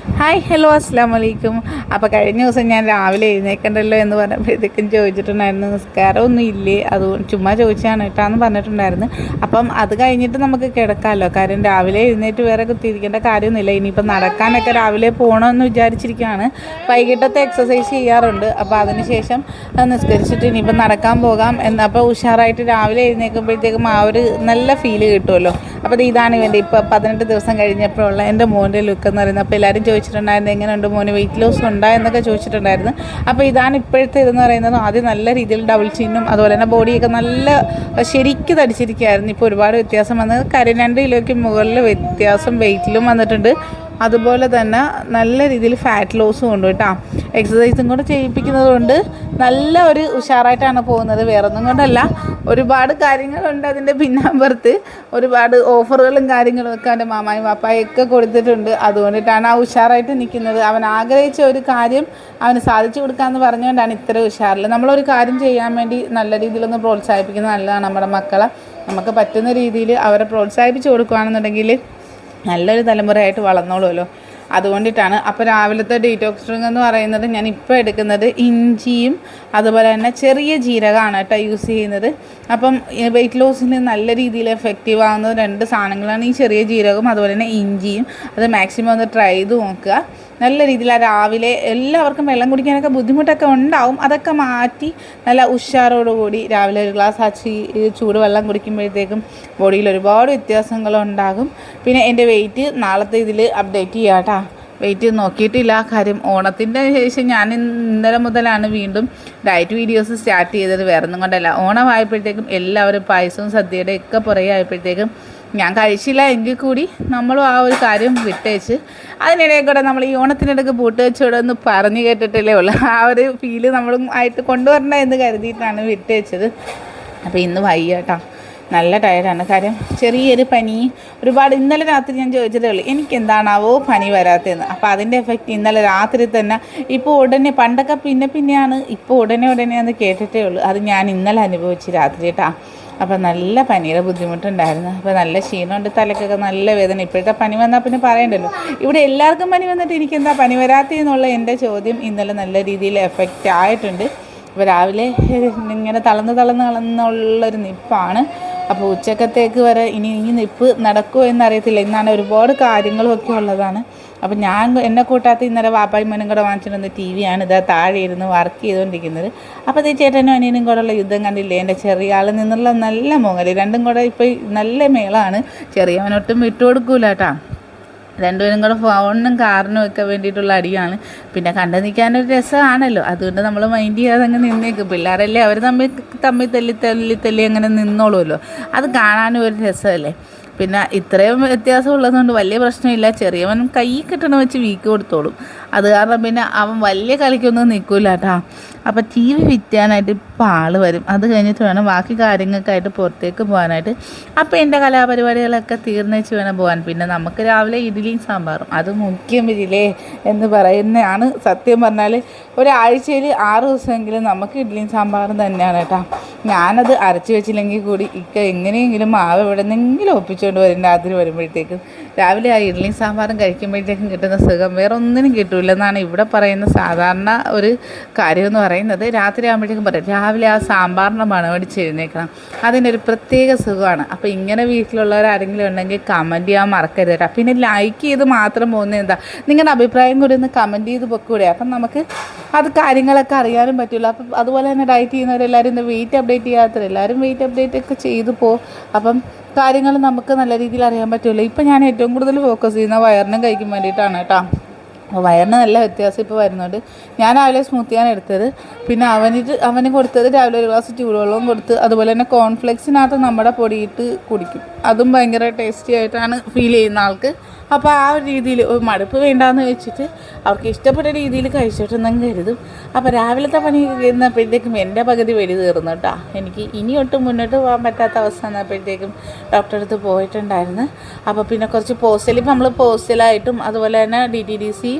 Hi hello അസ്സാം വലൈക്കും അപ്പോൾ കഴിഞ്ഞ ദിവസം ഞാൻ രാവിലെ എഴുന്നേക്കണ്ടല്ലോ എന്ന് പറഞ്ഞപ്പോഴത്തേക്കും ചോദിച്ചിട്ടുണ്ടായിരുന്നു നിസ്കാരം ഒന്നും ഇല്ലേ അത് ചുമ്മാ ചോദിച്ചാണ് കേട്ടാന്ന് പറഞ്ഞിട്ടുണ്ടായിരുന്നു. അപ്പം അത് കഴിഞ്ഞിട്ട് നമുക്ക് കിടക്കാമല്ലോ. കാര്യം രാവിലെ എഴുന്നേറ്റ് വേറെ കുത്തിയിരിക്കേണ്ട കാര്യമൊന്നുമില്ല. ഇനിയിപ്പോൾ നടക്കാനൊക്കെ രാവിലെ പോകണമെന്ന് വിചാരിച്ചിരിക്കുകയാണ്. വൈകിട്ടത്തെ എക്സസൈസ് ചെയ്യാറുണ്ട്. അപ്പോൾ അതിനുശേഷം നിസ്കരിച്ചിട്ട് ഇനിയിപ്പോൾ നടക്കാൻ പോകാം എന്നപ്പോൾ ഉഷാറായിട്ട് രാവിലെ എഴുന്നേൽക്കുമ്പോഴത്തേക്കും ആ ഒരു നല്ല ഫീൽ കിട്ടുമല്ലോ. അപ്പോൾ ഇത് ഇതാണ് ഇവന്റെ ഇപ്പോൾ പതിനെട്ട് ദിവസം കഴിഞ്ഞപ്പോഴുള്ള എന്റെ മോന്റെ ലുക്ക് എന്ന് പറയുന്നത്. അപ്പോൾ എല്ലാവരും ചോദിച്ചിട്ടുണ്ടായിരുന്നു എങ്ങനെയുണ്ട് മോന് വെയിറ്റ് ലോസ് ഉണ്ടോ? എന്നൊക്കെ ചോദിച്ചിട്ടുണ്ടായിരുന്നു. അപ്പോൾ ഇതാണ് ഇപ്പോഴത്തെ ഇതെന്ന് പറയുന്നത്. ആദ്യം നല്ല രീതിയിൽ ഡബിൾ ചിന്നും അതുപോലെ തന്നെ ബോഡിയൊക്കെ നല്ല ശരിക്ക് തടിച്ചിരിക്കുകയായിരുന്നു ഇപ്പോൾ ഒരുപാട് വ്യത്യാസം വന്ന് കാര്യം രണ്ട് കിലോയ്ക്ക് മുകളിൽ വ്യത്യാസം വെയിറ്റിലും വന്നിട്ടുണ്ട്. അതുപോലെ തന്നെ നല്ല രീതിയിൽ ഫാറ്റ് ലോസും ഉണ്ട് കേട്ടോ. എക്സസൈസും കൂടെ ചെയ്യിപ്പിക്കുന്നത് കൊണ്ട് നല്ല ഒരു ഉഷാറായിട്ടാണ് പോകുന്നത്. വേറെ ഒന്നും കൊണ്ടല്ല. ഒരുപാട് കാര്യങ്ങളുണ്ട് അതിന്റെ പിന്നാമ്പുറത്ത്. ഒരുപാട് ഓഫറുകളും കാര്യങ്ങളും ഒക്കെ അവന്റെ മാമായും പാപ്പായൊക്കെ കൊടുത്തിട്ടുണ്ട്. അതുകൊണ്ടിട്ടാണ് ആ ഉഷാറായിട്ട് നിൽക്കുന്നത്. അവൻ ആഗ്രഹിച്ച ഒരു കാര്യം അവന് സാധിച്ചു കൊടുക്കാമെന്ന് പറഞ്ഞുകൊണ്ടാണ് ഇത്ര ഉഷാറിൽ. നമ്മളൊരു കാര്യം ചെയ്യാൻ വേണ്ടി നല്ല രീതിയിലൊന്ന് പ്രോത്സാഹിപ്പിക്കുന്നത് നല്ലതാണ് നമ്മുടെ മക്കളെ. നമുക്ക് പറ്റുന്ന രീതിയിൽ അവരെ പ്രോത്സാഹിപ്പിച്ച് കൊടുക്കുകയാണെന്നുണ്ടെങ്കിൽ നല്ലൊരു തലമുറയായിട്ട് വളർന്നോളുമല്ലോ. അതുകൊണ്ടിട്ടാണ്. അപ്പോൾ രാവിലത്തെ ഡീറ്റോക്സ് ഡ്രിങ്ക് എന്ന് പറയുന്നത് ഞാൻ ഇപ്പോൾ എടുക്കുന്നത് ഇഞ്ചിയും അതുപോലെ തന്നെ ചെറിയ ജീരകമാണ് കേട്ടോ യൂസ് ചെയ്യുന്നത്. അപ്പം വെയിറ്റ് ലോസിന് നല്ല രീതിയിൽ എഫക്റ്റീവ് ആകുന്ന രണ്ട് സാധനങ്ങളാണ് ഈ ചെറിയ ജീരകവും അതുപോലെ തന്നെ ഇഞ്ചിയും. അത് മാക്സിമം ഒന്ന് ട്രൈ ചെയ്ത് നോക്കുക. നല്ല രീതിയിൽ രാവിലെ എല്ലാവർക്കും വെള്ളം കുടിക്കാനൊക്കെ ബുദ്ധിമുട്ടൊക്കെ ഉണ്ടാവും. അതൊക്കെ മാറ്റി നല്ല ഉഷാറോടുകൂടി രാവിലെ ഒരു ഗ്ലാസ് ആച്ചി ചൂട് വെള്ളം കുടിക്കുമ്പോഴത്തേക്കും ബോഡിയിൽ ഒരുപാട് വ്യത്യാസങ്ങളുണ്ടാകും പിന്നെ എന്റെ വെയിറ്റ് നാളത്തെ ഇതിൽ അപ്ഡേറ്റ് ചെയ്യാം കേട്ടോ വെയിറ്റ് നോക്കിയിട്ടില്ല. കാര്യം ഓണത്തിന്റെ ശേഷം ഞാൻ ഇന്നലെ മുതലാണ് വീണ്ടും ഡയറ്റ് വീഡിയോസ് സ്റ്റാർട്ട് ചെയ്തത്. വേറെ ഒന്നും കൊണ്ടല്ല. ഓണമായപ്പോഴത്തേക്കും എല്ലാവരും പായസവും സദ്യയുടെ ഒക്കെ പുറകെ ആയപ്പോഴത്തേക്കും ഞാൻ കഴിച്ചില്ല എങ്കിൽ കൂടി നമ്മളും ആ ഒരു കാര്യം വിട്ടേച്ച് അതിനിടയിൽ കൂടെ നമ്മൾ ഈ ഓണത്തിനിടയ്ക്ക് പൂട്ട് വെച്ചോടെ ഒന്ന് പറഞ്ഞു കേട്ടിട്ടില്ലേ ഉള്ളൂ. ആ ഒരു ഫീൽ നമ്മളും ആയിട്ട് കൊണ്ടുവരണ്ട എന്ന് കരുതിയിട്ടാണ് വിട്ടേച്ചത്. അപ്പോൾ ഇന്ന് വയ്യ നല്ല ടയർഡാണ് കാര്യം ചെറിയൊരു പനി. ഒരുപാട് ഇന്നലെ രാത്രി ഞാൻ ചോദിച്ചതേ ഉള്ളൂ എനിക്ക് എന്താണാവോ പനി വരാത്തതെന്ന്? അപ്പോൾ അതിന്റെ എഫക്റ്റ് ഇന്നലെ രാത്രി തന്നെ. ഇപ്പോൾ ഉടനെ പണ്ടൊക്കെ പിന്നെ പിന്നെയാണ്. ഇപ്പോൾ ഉടനെ ഉടനെ അത് കേട്ടിട്ടേ ഉള്ളൂ. അത് ഞാൻ ഇന്നലെ അനുഭവിച്ച് രാത്രി കേട്ടാ. അപ്പോൾ നല്ല പനിയുടെ ബുദ്ധിമുട്ടുണ്ടായിരുന്നു. അപ്പോൾ നല്ല ക്ഷീണമുണ്ട് തലക്കൊക്കെ നല്ല വേദന. ഇപ്പോഴത്തെ പനി വന്നാൽ പിന്നെ പറയണ്ടല്ലോ. ഇവിടെ എല്ലാവർക്കും പനി വന്നിട്ട് എനിക്കെന്താ പനി വരാത്തതെന്നുള്ള എന്റെ ചോദ്യം ഇന്നലെ നല്ല രീതിയിൽ എഫക്റ്റ് ആയിട്ടുണ്ട്. അപ്പോൾ രാവിലെ ഇങ്ങനെ തളർന്ന് തളർന്ന് തളർന്നുള്ളൊരു നിപ്പാണ്. അപ്പോൾ ഉച്ചക്കത്തേക്ക് വരെ ഇനി ഇനി നിപ്പ് നടക്കുമോ എന്നറിയത്തില്ല. ഇന്നാണ് ഒരുപാട് കാര്യങ്ങളൊക്കെ ഉള്ളതാണ്. അപ്പോൾ ഞാൻ എന്നെ കൂട്ടാത്ത ഇന്നലെ വാപ്പായും മോനും കൂടെ വാങ്ങിച്ചിട്ടുണ്ട് ടി വിയാണ് ഇതാ താഴെ ഇരുന്ന് വർക്ക് ചെയ്തുകൊണ്ടിരിക്കുന്നത് അപ്പോൾ ഈ ചേട്ടനും അനിയനും കൂടെ ഉള്ള യുദ്ധം കണ്ടില്ലേ? എന്റെ ചെറിയ ആളിൽ നിന്നുള്ള നല്ല മുങ്ങൽ രണ്ടും കൂടെ ഇപ്പോൾ നല്ല മേളാണ്. ചെറിയവനൊട്ടും വിട്ടുകൊടുക്കൂല കേട്ടോ. രണ്ടുപേരും കൂടെ ഫോണിനും കാറിനും ഒക്കെ വേണ്ടിയിട്ടുള്ള അടിയാണ്. പിന്നെ കണ്ടു നിൽക്കാനൊരു രസമാണല്ലോ. അതുകൊണ്ട് നമ്മൾ മൈൻഡ് ചെയ്യാതെ അങ്ങ് നിന്നേക്കും. പിള്ളേരല്ലേ അവർ തമ്മിൽ തമ്മിൽ തല്ലി തല്ലി തല്ലി അങ്ങനെ നിന്നോളുമല്ലോ. അത് കാണാനും ഒരു രസമല്ലേ? പിന്നെ ഇത്രയും വ്യത്യാസം ഉള്ളതുകൊണ്ട് വലിയ പ്രശ്നമില്ല. ചെറിയവൻ കൈ കിട്ടണ വെച്ച് വീക്ക് കൊടുത്തോളും. അത് കാരണം പിന്നെ അവൻ വലിയ കളിക്കൊന്നും നിൽക്കില്ല കേട്ടോ അപ്പം ടി വി വിറ്റാനായിട്ട് ഇപ്പം ആൾ വരും. അത് കഴിഞ്ഞിട്ട് വേണം ബാക്കി കാര്യങ്ങൾക്കായിട്ട് പുറത്തേക്ക് പോകാനായിട്ട്. അപ്പോൾ എന്റെ കലാപരിപാടികളൊക്കെ തീർന്നേച്ച് വേണം പോകാൻ. പിന്നെ നമുക്ക് രാവിലെ ഇഡ്ഡലിയും സാമ്പാറും. അത് മുഖ്യം വരില്ലേ എന്ന് പറയുന്നതാണ് സത്യം പറഞ്ഞാൽ ഒരാഴ്ചയിൽ ആറ് ദിവസമെങ്കിലും നമുക്ക് ഇഡ്ഡലിയും സാമ്പാറും തന്നെയാണ് കേട്ടോ ഞാനത് അരച്ച് വെച്ചില്ലെങ്കിൽ കൂടി ഇക്ക എങ്ങനെയെങ്കിലും മാവ് എവിടെ നിന്നെങ്കിലും ഒപ്പിച്ചുകൊണ്ട് വരും രാത്രി വരുമ്പോഴത്തേക്കും. രാവിലെ ആ ഇഡ്ഡലിയും സാമ്പാറും കഴിക്കുമ്പോഴത്തേക്കും കിട്ടുന്ന സുഖം വേറെ ഒന്നിനും കിട്ടില്ല എന്നാണ് ഇവിടെ പറയുന്ന സാധാരണ ഒരു കാര്യം എന്ന് പറയുന്നത്. രാത്രി ആകുമ്പോഴത്തേക്കും പറയും രാവിലെ ആ സാമ്പാറിന്റെ മണമടിച്ച് എഴുന്നേക്കണം. അതിനൊരു പ്രത്യേക സുഖമാണ്. അപ്പോൾ ഇങ്ങനെ വീട്ടിലുള്ളവർ ആരെങ്കിലും ഉണ്ടെങ്കിൽ കമന്റ് ചെയ്യാൻ മറക്കരുത് കേട്ടോ. പിന്നെ ലൈക്ക് ചെയ്ത് മാത്രം പോകുന്നത് എന്താ? നിങ്ങളുടെ അഭിപ്രായം കൂടി ഒന്ന് കമന്റ് ചെയ്ത് പൊക്കൂടെ അപ്പം നമുക്ക് അത് കാര്യങ്ങളൊക്കെ അറിയാനും പറ്റുള്ളൂ. അപ്പം അതുപോലെ തന്നെ ഡയറ്റ് ചെയ്യുന്നവരെല്ലാവരും ഇന്ന് വെയിറ്റ് അപ്ഡേറ്റ് ചെയ്യാത്തവർ എല്ലാവരും വെയിറ്റ് അപ്ഡേറ്റ് ഒക്കെ ചെയ്തു പോകും അപ്പം കാര്യങ്ങൾ നമുക്ക് നല്ല രീതിയിൽ അറിയാൻ പറ്റുമല്ലോ ഇപ്പം ഞാൻ ഏറ്റവും കൂടുതൽ ഫോക്കസ് ചെയ്യുന്ന വയറിനും കഴിക്കും വേണ്ടിയിട്ടാണ് കേട്ടോ. വയറിന് നല്ല വ്യത്യാസം ഇപ്പോൾ വരുന്നുണ്ട്. ഞാൻ രാവിലെ സ്മൂത്തിയാണ് എടുത്തത്. പിന്നെ അവനിട്ട് അവന് കൊടുത്തത് രാവിലെ ഒരു ഗ്ലാസ് ചൂടുവെള്ളവും കൊടുത്ത് അതുപോലെ തന്നെ കോൺഫ്ലെക്സിനകത്ത് നമ്മുടെ പൊടിയിട്ട് കുടിക്കും. അതും ഭയങ്കര ടേസ്റ്റി ആയിട്ടാണ് ഫീൽ ചെയ്യുന്ന ആൾക്ക്. അപ്പോൾ ആ ഒരു രീതിയിൽ ഒരു മടുപ്പ് വേണ്ടാന്ന് വെച്ചിട്ട് അവർക്ക് ഇഷ്ടപ്പെട്ട രീതിയിൽ കഴിച്ചിട്ടുണ്ടെന്ന് കരുതും. അപ്പോൾ രാവിലത്തെ പണി കയറുന്നപ്പോഴത്തേക്കും എന്റെ പകുതി വെടി തീർന്നു കേട്ടോ. എനിക്ക് ഇനി ഒട്ടും മുന്നോട്ട് പോകാൻ പറ്റാത്ത അവസ്ഥ വന്നപ്പോഴത്തേക്കും ഡോക്ടറെ അടുത്ത് പോയിട്ടുണ്ടായിരുന്നു. അപ്പോൾ പിന്നെ കുറച്ച് പോസ്റ്റൽ ഇപ്പം നമ്മൾ പോസ്റ്റലായിട്ടും അതുപോലെ തന്നെ ഡി ടി ഡി സി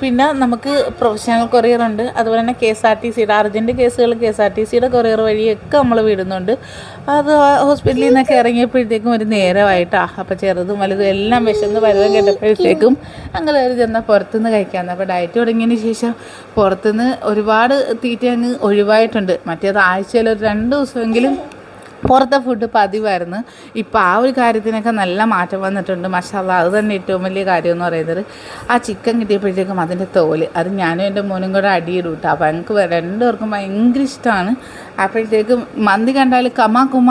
പിന്നെ നമുക്ക് പ്രൊഫഷണൽ കൊറിയർ ഉണ്ട്. അതുപോലെ തന്നെ കെ എസ് ആർ ടി സിയുടെ അർജന്റ് കേസുകൾ കെ എസ് ആർ ടി സിയുടെ കൊറിയർ വഴിയൊക്കെ നമ്മൾ വിടുന്നുണ്ട്. അത് ഹോസ്പിറ്റലിൽ നിന്നൊക്കെ ഇറങ്ങിയപ്പോഴത്തേക്കും ഒരു നേരമായിട്ടാണ് അപ്പോൾ ചെറുതും വലുതും എല്ലാം വിശന്ന് പരുവം കേട്ടപ്പോഴത്തേക്കും അങ്ങനെ ഒരു ചെന്നാൽ പുറത്തുനിന്ന് കഴിക്കാമെന്ന് അപ്പോൾ ഡയറ്റ് തുടങ്ങിയതിന് ശേഷം പുറത്തുനിന്ന് ഒരുപാട് തീറ്റ അങ്ങ് ഒഴിവായിട്ടുണ്ട്. മറ്റേത് ആഴ്ചയിൽ ഒരു രണ്ട് ദിവസമെങ്കിലും പുറത്തെ ഫുഡ് പതിവായിരുന്നു. ഇപ്പോൾ ആ ഒരു കാര്യത്തിനൊക്കെ നല്ല മാറ്റം വന്നിട്ടുണ്ട്. മഷാല അത് തന്നെ ഏറ്റവും വലിയ കാര്യം എന്ന് പറയുന്നത് ആ ചിക്കൻ കിട്ടിയപ്പോഴത്തേക്കും അതിന്റെ തോൽ അത് ഞാനും എന്റെ മോനും കൂടെ അടിയിടും കേട്ടോ അപ്പോൾ ഞങ്ങൾക്ക് രണ്ടുപേർക്കും ഭയങ്കര ഇഷ്ടമാണ് അപ്പോഴത്തേക്കും മന്തി കണ്ടാൽ കമാ കുമ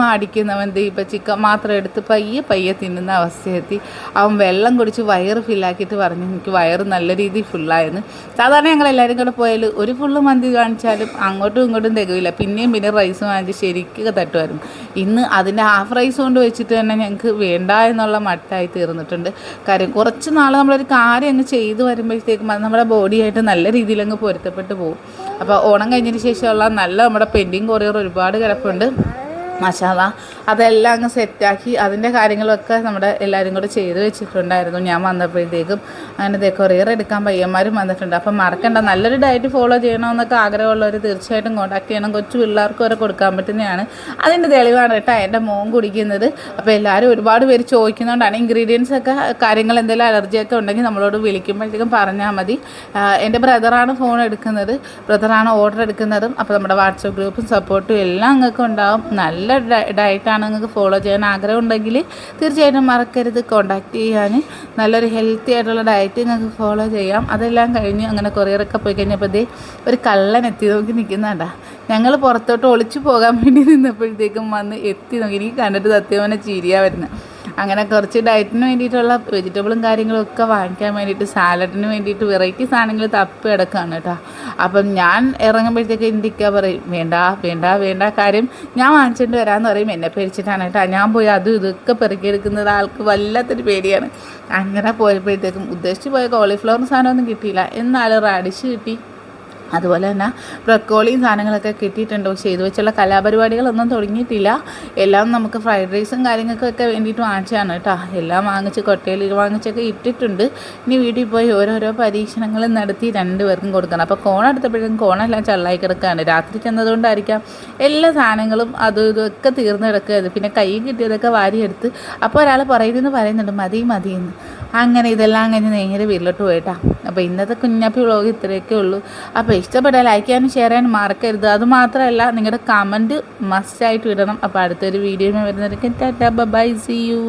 ദേ ഇപ്പം ചിക്കൻ മാത്രം എടുത്ത് പയ്യെ പയ്യെ തിന്നുന്ന അവസ്ഥയെത്തി. അവൻ വെള്ളം കുടിച്ച് വയറ് ഫില്ലാക്കിയിട്ട് പറഞ്ഞു എനിക്ക് വയറ് നല്ല രീതിയിൽ ഫുള്ളായിരുന്നു സാധാരണ ഞങ്ങൾ എല്ലാവരും കൂടെ പോയാൽ ഒരു ഫുള്ള് മന്തി കാണിച്ചാലും അങ്ങോട്ടും ഇങ്ങോട്ടും തികവില്ല. പിന്നെയും പിന്നെ റൈസ് വാങ്ങിച്ച് ശരിക്കും തട്ടുമായിരുന്നു. ഇന്ന് അതിന്റെ ഹാഫ് റൈസ് കൊണ്ട് വെച്ചിട്ട് തന്നെ ഞങ്ങൾക്ക് വേണ്ട എന്നുള്ള മട്ടായി തീർന്നിട്ടുണ്ട്. കാര്യം കുറച്ച് നാൾ നമ്മളൊരു കാര്യം അങ്ങ് ചെയ്ത് വരുമ്പോഴത്തേക്കും അത് നമ്മുടെ ബോഡിയായിട്ട് നല്ല രീതിയിൽ അങ്ങ് പൊരുത്തപ്പെട്ട് പോകും. അപ്പോൾ ഓണം കഴിഞ്ഞതിന് ശേഷമുള്ള നല്ല നമ്മുടെ പെൻഡിങ് കൊറിയർ ഒരുപാട് കിടപ്പുണ്ട്. മസാല അതെല്ലാം അങ്ങ് സെറ്റാക്കി അതിന്റെ കാര്യങ്ങളൊക്കെ നമ്മുടെ എല്ലാവരും കൂടെ ചെയ്ത് വെച്ചിട്ടുണ്ടായിരുന്നു. ഞാൻ വന്നപ്പോഴത്തേക്കും അങ്ങനെ ദേ കൊറിയർ എടുക്കാൻ പയ്യന്മാരും വന്നിട്ടുണ്ട്. അപ്പം മറക്കണ്ട നല്ലൊരു ഡയറ്റ് ഫോളോ ചെയ്യണമെന്നൊക്കെ ആഗ്രഹമുള്ളവർ തീർച്ചയായിട്ടും കോൺടാക്ട് ചെയ്യണം. കൊച്ചു പിള്ളേർക്ക് വരെ കൊടുക്കാൻ പറ്റുന്നതാണ്. അതിന്റെ തെളിവാണ് കേട്ടോ എന്റെ മോൻ കുടിക്കുന്നത്. അപ്പോൾ എല്ലാവരും ഒരുപാട് പേര് ചോദിക്കുന്നതുകൊണ്ടാണ് ഇൻഗ്രീഡിയൻസ് ഒക്കെ കാര്യങ്ങൾ എന്തെങ്കിലും അലർജിയൊക്കെ ഉണ്ടെങ്കിൽ നമ്മളോട് വിളിക്കുമ്പോഴത്തേക്കും പറഞ്ഞാൽ മതി. എന്റെ ബ്രദറാണ് ഫോൺ എടുക്കുന്നത്. ബ്രദറാണ് ഓർഡർ എടുക്കുന്നതും. അപ്പോൾ നമ്മുടെ വാട്സപ്പ് ഗ്രൂപ്പും സപ്പോർട്ടും എല്ലാം നിങ്ങൾക്ക് ഉണ്ടാവും. നല്ല ഡയറ്റാണ് നിങ്ങൾക്ക് ഫോളോ ചെയ്യാൻ ആഗ്രഹം ഉണ്ടെങ്കിൽ തീർച്ചയായിട്ടും മറക്കരുത്. കോണ്ടാക്ട് ചെയ്യാൻ. നല്ലൊരു ഹെൽത്തി ആയിട്ടുള്ള ഡയറ്റ് നിങ്ങൾക്ക് ഫോളോ ചെയ്യാം. അതെല്ലാം കഴിഞ്ഞ് അങ്ങനെ കൊറിയറൊക്കെ പോയി കഴിഞ്ഞപ്പോൾ ദേ ഒരു കള്ളൻ എത്തി നോക്കി നിൽക്കുന്നുണ്ടാ. ഞങ്ങൾ പുറത്തോട്ട് ഒളിച്ചു പോകാൻ വേണ്ടി നിന്നപ്പോഴത്തേക്കും വന്ന് എത്തി നോക്കി. എനിക്ക് കണ്ടിട്ട് സത്യം ചിരിയാ വരുന്നത്. അങ്ങനെ കുറച്ച് ഡയറ്റിന് വേണ്ടിയിട്ടുള്ള വെജിറ്റബിളും കാര്യങ്ങളും ഒക്കെ വാങ്ങിക്കാൻ വേണ്ടിയിട്ട് സാലഡിന് വേണ്ടിയിട്ട് വെറൈറ്റി സാധനങ്ങൾ തപ്പി കിടക്കുകയാണ് കേട്ടോ. അപ്പം ഞാൻ ഇറങ്ങുമ്പോഴത്തേക്ക് ഇക്ക പറയും? വേണ്ട വേണ്ട വേണ്ട കാര്യം ഞാൻ വാങ്ങിച്ചിട്ട് വരാമെന്ന് പറയും. എന്നെ പേടിച്ചിട്ടാണ് കേട്ടോ. ഞാൻ പോയി അതും ഇതൊക്കെ പെറുക്കിയെടുക്കുന്നത് ആൾക്ക് വല്ലാത്തൊരു പേടിയാണ്. അങ്ങനെ പോയപ്പോഴത്തേക്കും ഉദ്ദേശിച്ച് പോയ കോളിഫ്ലവർ സാധനമൊന്നും കിട്ടിയില്ല. എന്നാലും റാഡിഷ് കിട്ടി. അതുപോലെ തന്നെ ബ്രക്കോളിയും സാധനങ്ങളൊക്കെ കിട്ടിയിട്ടുണ്ട്? പക്ഷേ ഇത് വെച്ചുള്ള കലാപരിപാടികളൊന്നും തുടങ്ങിയിട്ടില്ല. എല്ലാം നമുക്ക് ഫ്രൈഡ് റൈസും കാര്യങ്ങൾക്കൊക്കെ വേണ്ടിയിട്ട് വാങ്ങിച്ചതാണ് കേട്ടോ. എല്ലാം വാങ്ങിച്ച് കൊട്ടയിൽ വാങ്ങിച്ചൊക്കെ ഇട്ടിട്ടുണ്ട്. ഇനി വീട്ടിൽ പോയി ഓരോരോ പരീക്ഷണങ്ങൾ നടത്തി രണ്ടുപേർക്കും കൊടുക്കണം. അപ്പോൾ കോൺ എടുത്തപ്പോഴും കോണെല്ലാം ചള്ളായി കിടക്കുകയാണ്. രാത്രി ചെന്നതുകൊണ്ടായിരിക്കാം എല്ലാ സാധനങ്ങളും അതും ഇതൊക്കെ തീർന്നു കിടക്കുക പിന്നെ കൈ കിട്ടിയതൊക്കെ വാരിയെടുത്ത്. അപ്പോൾ ഒരാൾ പറയുന്നതെന്ന് പറയുന്നുണ്ട് മതി മതി എന്ന് അങ്ങനെ ഇതെല്ലാം അങ്ങനെ നേരെ വീട്ടിലോട്ട് പോയിട്ടാ. അപ്പോൾ ഇന്നത്തെ കുഞ്ഞാപ്പി വ്ളോഗ് ഇത്രയൊക്കെ ഉള്ളൂ. അപ്പോൾ ഇഷ്ടപ്പെട്ടാൽ ലൈക്ക് ചെയ്യാനും ഷെയർ ചെയ്യാനും മറക്കരുത്. അത് മാത്രമല്ല നിങ്ങളുടെ കമന്റ് മസ്റ്റായിട്ട് ഇടണം. അപ്പോൾ അടുത്തൊരു വീഡിയോ വരുന്നവർക്ക് ടാറ്റാ ബൈ സി യു